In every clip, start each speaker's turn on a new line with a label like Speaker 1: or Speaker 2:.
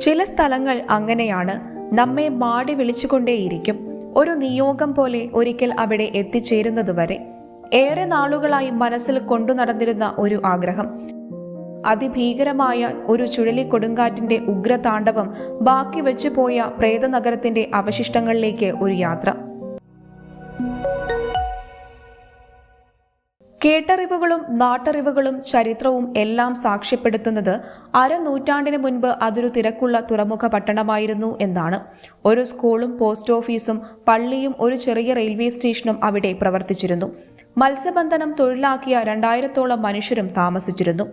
Speaker 1: ചില സ്ഥലങ്ങൾ അങ്ങനെയാണ് നമ്മെ മാടി വിളിച്ചുകൊണ്ടേയിരിക്കും. ഒരു നിയോഗം പോലെ ഒരിക്കൽ അവിടെ എത്തിച്ചേരുന്നതുവരെ. ഏറെ നാളുകളായി മനസ്സിൽ കൊണ്ടു നടന്നിരുന്ന ഒരു ആഗ്രഹം. അതിഭീകരമായ ഒരു ചുഴലിക്കൊടുങ്കാറ്റിന്റെ ഉഗ്രതാണ്ഡവം ബാക്കി വെച്ചുപോയ പ്രേതനഗരത്തിന്റെ അവശിഷ്ടങ്ങളിലേക്ക് ഒരു യാത്ര. കേട്ടറിവുകളും നാട്ടറിവുകളും ചരിത്രവും എല്ലാം സാക്ഷ്യപ്പെടുത്തുന്നത് അരനൂറ്റാണ്ടിന് മുൻപ് അതൊരു തിരക്കുള്ള തുറമുഖ പട്ടണമായിരുന്നു എന്നാണ്. ഒരു സ്കൂളും പോസ്റ്റ് ഓഫീസും പള്ളിയും ഒരു ചെറിയ റെയിൽവേ സ്റ്റേഷനും അവിടെ പ്രവർത്തിച്ചിരുന്നു. മത്സ്യബന്ധനം തൊഴിലാക്കിയ രണ്ടായിരത്തോളം മനുഷ്യരും താമസിച്ചിരുന്നു.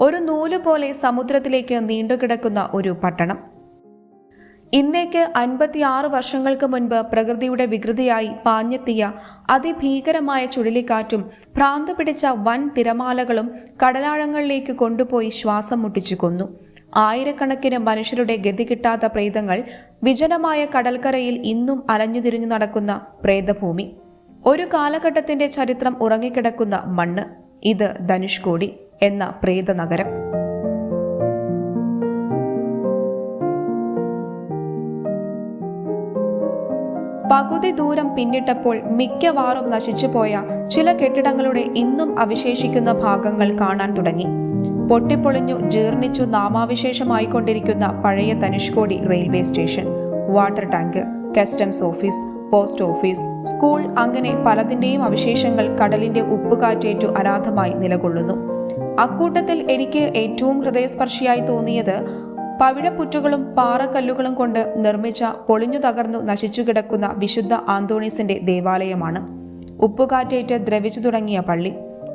Speaker 1: ഒരു നൂൽ പോലെ സമുദ്രത്തിലേക്ക് നീണ്ടുകിടക്കുന്ന ഒരു പട്ടണം. ഇന്നേക്ക് അൻപത്തിയാറ് വർഷങ്ങൾക്ക് മുൻപ് പ്രകൃതിയുടെ വികൃതിയായി പാഞ്ഞെത്തിയ അതിഭീകരമായ ചുഴലിക്കാറ്റും ഭ്രാന്ത് പിടിച്ച വൻ തിരമാലകളും കടലാഴങ്ങളിലേക്ക് കൊണ്ടുപോയി ശ്വാസം മുട്ടിച്ചു കൊന്നു. ആയിരക്കണക്കിന് മനുഷ്യരുടെ ഗതി കിട്ടാത്ത പ്രേതങ്ങൾ വിജനമായ കടൽക്കരയിൽ ഇന്നും അലഞ്ഞുതിരിഞ്ഞു നടക്കുന്ന പ്രേതഭൂമി. ഒരു കാലഘട്ടത്തിന്റെ ചരിത്രം ഉറങ്ങിക്കിടക്കുന്ന മണ്ണ്. ഇത് ധനുഷ്കോടി എന്ന പ്രേതനഗരം. പകുതി ദൂരം പിന്നിട്ടപ്പോൾ മിക്കവാറും നശിച്ചുപോയ ചില കെട്ടിടങ്ങളുടെ ഇന്നും അവശേഷിക്കുന്ന ഭാഗങ്ങൾ കാണാൻ തുടങ്ങി. പൊട്ടിപ്പൊളിഞ്ഞു ജീർണിച്ചു നാമാവിശേഷമായിക്കൊണ്ടിരിക്കുന്ന പഴയ Dhanushkodi railway station water tank customs office post office school അങ്ങനെ പലതിന്റെയും അവശേഷങ്ങൾ കടലിന്റെ ഉപ്പുകാറ്റേറ്റു അനാഥമായി നിലകൊള്ളുന്നു. അക്കൂട്ടത്തിൽ എനിക്ക് ഏറ്റവും ഹൃദയസ്പർശിയായി തോന്നിയത് പവിഴപ്പുറ്റുകളും പാറക്കല്ലുകളും കൊണ്ട് നിർമ്മിച്ച പൊളിഞ്ഞു തകർന്നു നശിച്ചു കിടക്കുന്ന വിശുദ്ധ ആന്തോണീസിന്റെ ദേവാലയമാണ്. ഉപ്പുകാറ്റേറ്റ് ദ്രവിച്ചു തുടങ്ങിയ പള്ളി.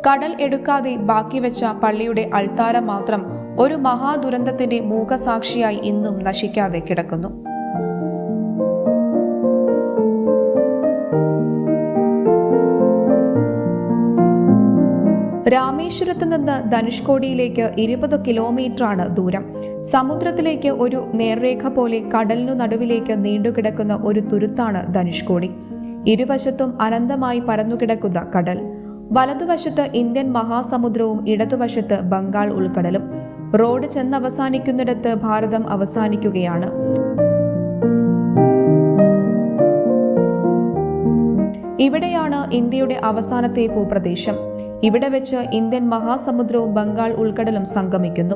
Speaker 1: കടൽ എടുക്കാതെ ബാക്കി വെച്ച പള്ളിയുടെ അൾത്താരം മാത്രം ഒരു മഹാദുരന്തത്തിന്റെ മൂകസാക്ഷിയായി ഇന്നും നശിക്കാതെ കിടക്കുന്നു. രാമേശ്വരത്ത് നിന്ന് ധനുഷ്കോടിയിലേക്ക് ഇരുപത് കിലോമീറ്ററാണ് ദൂരം. സമുദ്രത്തിലേക്ക് ഒരു നേർരേഖ പോലെ കടലിനു നടുവിലേക്ക് നീണ്ടുകിടക്കുന്ന ഒരു തുരുത്താണ് ധനുഷ്കോടി. ഇരുവശത്തും അനന്തമായി പരന്നുകിടക്കുന്ന കടൽ. വലതുവശത്ത് ഇന്ത്യൻ മഹാസമുദ്രവും ഇടതുവശത്ത് ബംഗാൾ ഉൾക്കടലും. റോഡ് ചെന്നവസാനിക്കുന്നിടത്ത് ഭാരതം അവസാനിക്കുകയാണ്. ഇവിടെയാണ് ഇന്ത്യയുടെ അവസാനത്തെ ഭൂപ്രദേശം. ഇവിടെ വെച്ച് ഇന്ത്യൻ മഹാസമുദ്രവും ബംഗാൾ ഉൾക്കടലും സംഗമിക്കുന്നു.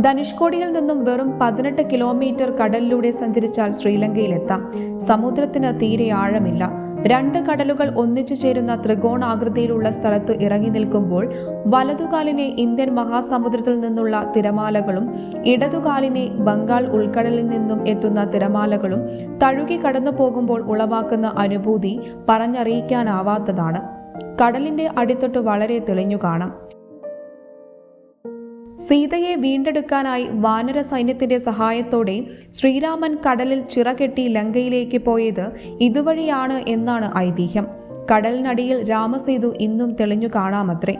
Speaker 1: ധനുഷ്കോടിയിൽ നിന്നും വെറും പതിനെട്ട് കിലോമീറ്റർ കടലിലൂടെ സഞ്ചരിച്ചാൽ ശ്രീലങ്കയിലെത്താം. സമുദ്രത്തിന് തീരെ ആഴമില്ല. രണ്ട് കടലുകൾ ഒന്നിച്ചു ചേരുന്ന ത്രികോണാകൃതിയിലുള്ള സ്ഥലത്തു ഇറങ്ങി നിൽക്കുമ്പോൾ വലതുകാലിനെ ഇന്ത്യൻ മഹാസമുദ്രത്തിൽ നിന്നുള്ള തിരമാലകളും ഇടതുകാലിനെ ബംഗാൾ ഉൾക്കടലിൽ നിന്നും എത്തുന്ന തിരമാലകളും തഴുകി കടന്നു പോകുമ്പോൾ ഉളവാക്കുന്ന അനുഭൂതി പറഞ്ഞറിയിക്കാനാവാത്തതാണ്. കടലിന്റെ അടിത്തൊട്ട് വളരെ തെളിഞ്ഞു കാണാം. സീതയെ വീണ്ടെടുക്കാനായി വാനര സൈന്യത്തിന്റെ സഹായത്തോടെ ശ്രീരാമൻ കടലിൽ ചിറകെട്ടി ലങ്കയിലേക്ക് പോയത് ഇതുവഴിയാണ് എന്നാണ് ഐതിഹ്യം. കടലിനടിയിൽ രാമസേതു ഇന്നും തെളിഞ്ഞു കാണാമത്രേ.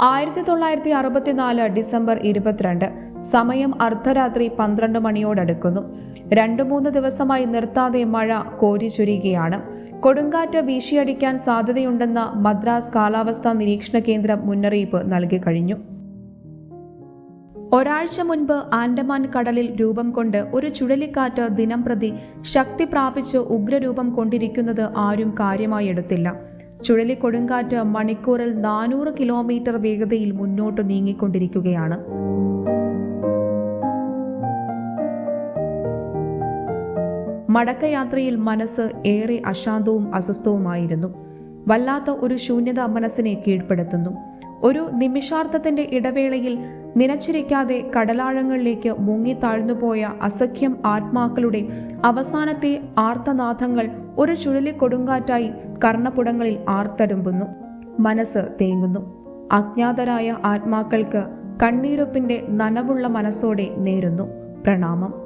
Speaker 1: ആയിരത്തി തൊള്ളായിരത്തി അറുപത്തിനാല് ഡിസംബർ ഇരുപത്തിരണ്ട് സമയം അർദ്ധരാത്രി പന്ത്രണ്ട് മണിയോടടുക്കുന്നു. രണ്ടു മൂന്ന് ദിവസമായി നിർത്താതെ മഴ കോരിച്ചൊരിയുകയാണ് കൊടുങ്കാറ്റ് വീശിയടിക്കാൻ സാധ്യതയുണ്ടെന്ന മദ്രാസ് കാലാവസ്ഥാ നിരീക്ഷണ കേന്ദ്രം മുന്നറിയിപ്പ് നൽകി കഴിഞ്ഞു. ഒരാഴ്ച മുൻപ് ആൻഡമാൻ കടലിൽ രൂപം കൊണ്ട് ഒരു ചുഴലിക്കാറ്റ് ദിനം പ്രതി ശക്തി പ്രാപിച്ച് ഉഗ്രരൂപം കൊണ്ടിരിക്കുന്നത് ആരും കാര്യമായി എടുത്തില്ല. ചുഴലിക്കൊടുങ്കാറ്റ് മണിക്കൂറിൽ നാനൂറ് കിലോമീറ്റർ വേഗതയിൽ മുന്നോട്ട് നീങ്ങിക്കൊണ്ടിരിക്കുകയാണ്. മടക്കയാത്രയിൽ മനസ്സ് ഏറെ അശാന്തവും അസ്വസ്ഥവുമായിരുന്നു. വല്ലാത്ത ഒരു ശൂന്യത മനസ്സിനെ കീഴ്പ്പെടുത്തുന്നു. ഒരു നിമിഷാർത്ഥത്തിന്റെ ഇടവേളയിൽ നിലച്ചിരിക്കാതെ കടലാഴങ്ങളിലേക്ക് മുങ്ങി താഴ്ന്നുപോയ അസഖ്യം ആത്മാക്കളുടെ അവസാനത്തെ ആർത്തനാഥങ്ങൾ ഒരു ചുഴലി കൊടുങ്കാറ്റായി കർണപുടങ്ങളിൽ ആർത്തരുമ്പുന്നു. മനസ്സ് തേങ്ങുന്നു. അജ്ഞാതരായ ആത്മാക്കൾക്ക് കണ്ണീരൊപ്പിന്റെ നനവുള്ള മനസ്സോടെ നേരുന്നു. പ്രണാമം.